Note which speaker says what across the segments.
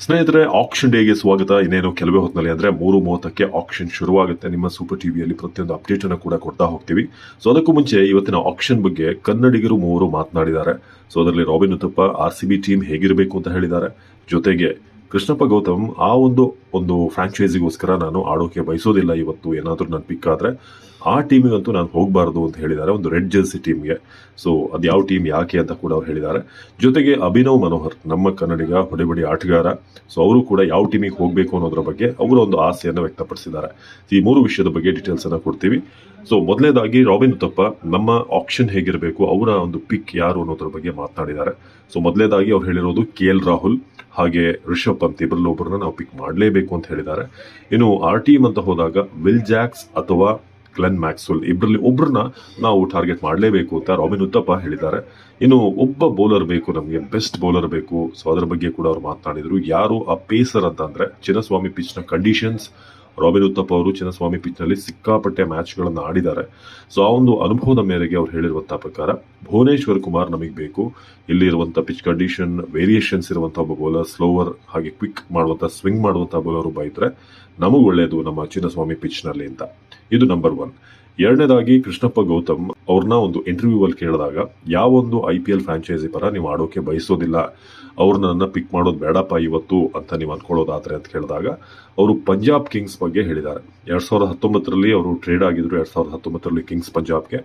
Speaker 1: ಸ್ನೇಹಿತರೆ ಆಕ್ಷನ್ ಡೇಗೆ ಸ್ವಾಗತ. ಇನ್ನೇನು ಕೆಲವೇ ಹೊತ್ತಿನಲ್ಲಿ ಅಂದ್ರೆ ಮೂರು ಮೂವತ್ತಕ್ಕೆ ಆಕ್ಷನ್ ಶುರುವಾಗುತ್ತೆ. ನಿಮ್ಮ ಸೂಪರ್ ಟಿವಿಯಲ್ಲಿ ಪ್ರತಿಯೊಂದು ಅಪ್ಡೇಟ್ ಅನ್ನು ಕೂಡ ಕೊಡ್ತಾ ಹೋಗ್ತೀವಿ. ಸೊ ಅದಕ್ಕೂ ಮುಂಚೆ ಇವತ್ತಿನ ಆಕ್ಷನ್ ಬಗ್ಗೆ ಕನ್ನಡಿಗರು ಮೂವರು ಮಾತನಾಡಿದ್ದಾರೆ. ಸೊ ಅದರಲ್ಲಿ Robin Uthappa R C B team ಹೇಗಿರಬೇಕು ಅಂತ ಹೇಳಿದ್ದಾರೆ. ಜೊತೆಗೆ ಕೃಷ್ಣಪ್ಪ ಗೌತಮ್, ಆ ಒಂದು ಒಂದು ಫ್ರಾಂಚೈಸಿಗೋಸ್ಕರ ನಾನು ಆಡೋಕೆ ಬಯಸೋದಿಲ್ಲ ಇವತ್ತು. ಏನಾದರೂ ನಾನು ಪಿಕ್ ಆದ್ರೆ. ಆ ಟೀಮಿಗಂತೂ ನಾನು ಹೋಗಬಾರ್ದು ಅಂತ ಹೇಳಿದ್ದಾರೆ, ಒಂದು ರೆಡ್ ಜರ್ಸಿ ಟೀಮ್ಗೆ. ಸೊ ಅದು ಯಾವ ಟೀಮ್ ಯಾಕೆ ಅಂತ ಕೂಡ ಅವ್ರು ಹೇಳಿದ್ದಾರೆ. ಜೊತೆಗೆ ಅಭಿನವ್ ಮನೋಹರ್, ನಮ್ಮ ಕನ್ನಡಿಗ, ಹೊಡೆಬಡಿ ಆಟಗಾರ. ಸೊ ಅವರು ಕೂಡ ಯಾವ ಟೀಮಿಗೆ ಹೋಗಬೇಕು ಅನ್ನೋದ್ರ ಬಗ್ಗೆ ಅವರ ಒಂದು ಆಸೆಯನ್ನು ವ್ಯಕ್ತಪಡಿಸಿದ್ದಾರೆ. ಈ ಮೂರು ವಿಷಯದ ಬಗ್ಗೆ ಡೀಟೇಲ್ಸ್ ಅನ್ನ ಕೊಡ್ತೀವಿ. ಸೊ ಮೊದಲನೇದಾಗಿ ರಾಬಿನ್ ಉತ್ತಪ್ಪ, ನಮ್ಮ ಆಪ್ಷನ್ ಹೇಗಿರಬೇಕು, ಅವರ ಒಂದು ಪಿಕ್ ಯಾರು ಅನ್ನೋದ್ರ ಬಗ್ಗೆ ಮಾತನಾಡಿದ್ದಾರೆ. ಸೊ ಮೊದಲನೇದಾಗಿ ಅವ್ರು ಹೇಳಿರೋದು ಕೆ ಎಲ್ ರಾಹುಲ್, ಹಾಗೆ ರಿಷಬ್ ಪಂತ್ ಇಬ್ಬರಲ್ಲಿ ಒಬ್ಬರನ್ನ ನಾವು ಪಿಕ್ ಮಾಡಲೇಬೇಕು ಅಂತ ಹೇಳಿದ್ದಾರೆ. ಇನ್ನು ಆರ್ ಟೀಮ್ ಅಂತ ಹೋದಾಗ ವಿಲ್ ಜಾಕ್ಸ್ ಅಥವಾ ಗ್ಲೆನ್ ಮ್ಯಾಕ್ಸ್ವೆಲ್ ಇಬ್ಬರಲ್ಲಿ ಒಬ್ಬರನ್ನ ನಾವು ಟಾರ್ಗೆಟ್ ಮಾಡಲೇಬೇಕು ಅಂತ ರಾಬಿನ್ ಉತ್ತಪ್ಪ ಹೇಳಿದ್ದಾರೆ. ಇನ್ನು ಒಬ್ಬ ಬೌಲರ್ ಬೇಕು, ನಮಗೆ ಬೆಸ್ಟ್ ಬೌಲರ್ ಬೇಕು. ಸೊ ಅದರ ಬಗ್ಗೆ ಕೂಡ ಅವರು ಮಾತನಾಡಿದರು. ಯಾರು ಆ ಪೇಸರ್ ಅಂತ ಅಂದರೆ ಚಿನ್ನಸ್ವಾಮಿ ಪಿಚ್ನ ಕಂಡೀಷನ್ಸ್ ರಾಬಿನ್ ಉತ್ತಪ್ಪ ಅವರು ಚಿನ್ನಸ್ವಾಮಿ ಪಿಚ್ನಲ್ಲಿ ಸಿಕ್ಕಾಪಟ್ಟೆ ಮ್ಯಾಚ್ಗಳನ್ನು ಆಡಿದ್ದಾರೆ. ಸೊ ಆ ಒಂದು ಅನುಭವದ ಮೇರೆಗೆ ಅವ್ರು ಹೇಳಿರುವಂಥ ಪ್ರಕಾರ ಭುವನೇಶ್ವರ್ ಕುಮಾರ್ ನಮಗೆ ಬೇಕು. ಇಲ್ಲಿರುವಂಥ ಪಿಚ್ ಕಂಡೀಷನ್ ವೇರಿಯೇಷನ್ಸ್ ಇರುವಂಥ ಒಬ್ಬ ಬೌಲರ್ ಸ್ಲೋವರ್ ಹಾಗೆ ಕ್ವಿಕ್ ಮಾಡುವಂಥ ಸ್ವಿಂಗ್ ಮಾಡುವಂಥ ಬೌಲರ್ ಒಬ್ಬ ನಮಗೂ ನಮಗೆ ಒಳ್ಳೆಯದು ನಮ್ಮ ಚಿನ್ನಸ್ವಾಮಿ ಪಿಚ್ನಲ್ಲಿ ಅಂತ. ಇದು ನಂಬರ್ ಒನ್ ಎರಡನೇದಾಗಿ ಕೃಷ್ಣಪ್ಪ ಗೌತಮ್ ಅವ್ರನ್ನ ಒಂದು ಇಂಟರ್ವ್ಯೂ ಅಲ್ಲಿ ಕೇಳಿದಾಗ, ಯಾವೊಂದು ಐ ಪಿ ಎಲ್ ಫ್ರಾಂಚೈಸಿ ಪರ ನೀವು ಆಡೋಕೆ ಬಯಸೋದಿಲ್ಲ. ಅವ್ರನ್ನ ನನ್ನ ಪಿಕ್ ಮಾಡೋದು ಬೇಡಪ್ಪ ಇವತ್ತು ಅಂತ ನೀವು ಅನ್ಕೊಳ್ಳೋದಾದ್ರೆ ಅಂತ ಕೇಳಿದಾಗ, ಅವರು ಪಂಜಾಬ್ ಕಿಂಗ್ಸ್ ಬಗ್ಗೆ ಹೇಳಿದ್ದಾರೆ. ಎರಡ್ ಸಾವಿರದ ಹತ್ತೊಂಬತ್ತರಲ್ಲಿ ಅವರು ಟ್ರೇಡ್ ಆಗಿದ್ರು, ಎರಡ್ ಸಾವಿರದ ಹತ್ತೊಂಬತ್ತರಲ್ಲಿ ಕಿಂಗ್ಸ್ ಪಂಜಾಬ್ಗೆ.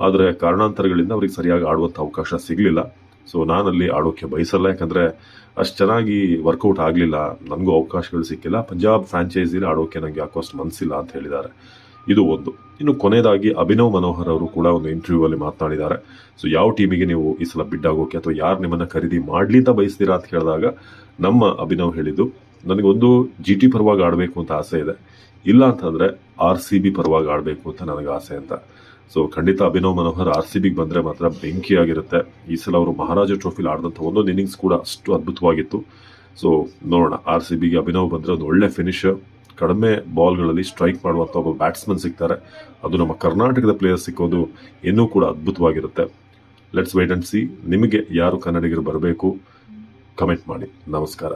Speaker 1: ಆದರೆ ಕಾರಣಾಂತರಗಳಿಂದ ಅವ್ರಿಗೆ ಸರಿಯಾಗಿ ಆಡುವಂಥ ಅವಕಾಶ ಸಿಗಲಿಲ್ಲ. ಸೊ ನಾನಲ್ಲಿ ಆಡೋಕೆ ಬಯಸಲ್ಲ. ಯಾಕಂದ್ರೆ ಅಷ್ಟು ಚೆನ್ನಾಗಿ ವರ್ಕೌಟ್ ಆಗಲಿಲ್ಲ. ನನಗೂ ಅವಕಾಶಗಳು ಸಿಕ್ಕಿಲ್ಲ. ಪಂಜಾಬ್ ಫ್ರಾಂಚೈಸಿಲಿ ಆಡೋಕೆ ನನಗೆ ಯಾಕೋಸ್ಟ್ ಅಷ್ಟು ಮನಸ್ಸಿಲ್ಲ ಅಂತ ಹೇಳಿದ್ದಾರೆ. ಇದು ಒಂದು. ಇನ್ನು ಕೊನೆಯದಾಗಿ ಅಭಿನವ್ ಮನೋಹರ್ ಅವರು ಕೂಡ ಒಂದು ಇಂಟರ್ವ್ಯೂ ಅಲ್ಲಿ ಮಾತನಾಡಿದ್ದಾರೆ. ಸೊ ಯಾವ ಟೀಮಿಗೆ ನೀವು ಈ ಸಲ ಬಿಡ್ ಆಗೋಕೆ ಅಥವಾ ಯಾರು ನಿಮ್ಮನ್ನ ಖರೀದಿ ಮಾಡ್ಲಿ ಅಂತ ಬಯಸ್ತೀರಾ ಅಂತ ಹೇಳಿದಾಗ ನಮ್ಮ ಅಭಿನವ್ ಹೇಳಿದ್ದು, ನನಗೊಂದು ಜಿ ಟಿ ಪರವಾಗಿ ಆಡಬೇಕು ಅಂತ ಆಸೆ ಇದೆ. ಇಲ್ಲ ಅಂತಂದ್ರೆ ಆರ್ ಸಿ ಬಿ ಪರವಾಗಿ ಆಡಬೇಕು ಅಂತ ನನಗೆ ಆಸೆ ಅಂತ. ಸೊ ಖಂಡಿತ ಅಭಿನವ್ ಮನೋಹರ್ ಆರ್ ಸಿ ಬಿಗೆ ಬಂದ್ರೆ ಮಾತ್ರ ಬೆಂಕಿಯಾಗಿರುತ್ತೆ. ಈ ಸಲ ಅವರು ಮಹಾರಾಜ ಟ್ರೋಫಿಲಿ ಆಡಿದಂಥ ಒಂದೊಂದು ಇನ್ನಿಂಗ್ಸ್ ಕೂಡ ಅಷ್ಟು ಅದ್ಭುತವಾಗಿತ್ತು. ಸೊ ನೋಡೋಣ. ಆರ್ ಸಿ ಬಿಗೆ ಅಭಿನವ್ ಬಂದರೆ ಒಂದು ಒಳ್ಳೆ ಫಿನಿಶ್ ಕಡಿಮೆ ಬಾಲ್ಗಳಲ್ಲಿ ಸ್ಟ್ರೈಕ್ ಮಾಡುವಂಥ ಒಬ್ಬ ಬ್ಯಾಟ್ಸ್ಮನ್ ಸಿಗ್ತಾರೆ. ಅದು ನಮ್ಮ ಕರ್ನಾಟಕದ ಪ್ಲೇಯರ್ ಸಿಕ್ಕೋದು ಇನ್ನೂ ಕೂಡ ಅದ್ಭುತವಾಗಿರುತ್ತೆ. ಲೆಟ್ಸ್ ವೇಟ್ ಅಂಡ್ ಸಿ ನಿಮಗೆ ಯಾರು ಕನ್ನಡಿಗರು ಬರಬೇಕು? ಕಮೆಂಟ್ ಮಾಡಿ. ನಮಸ್ಕಾರ.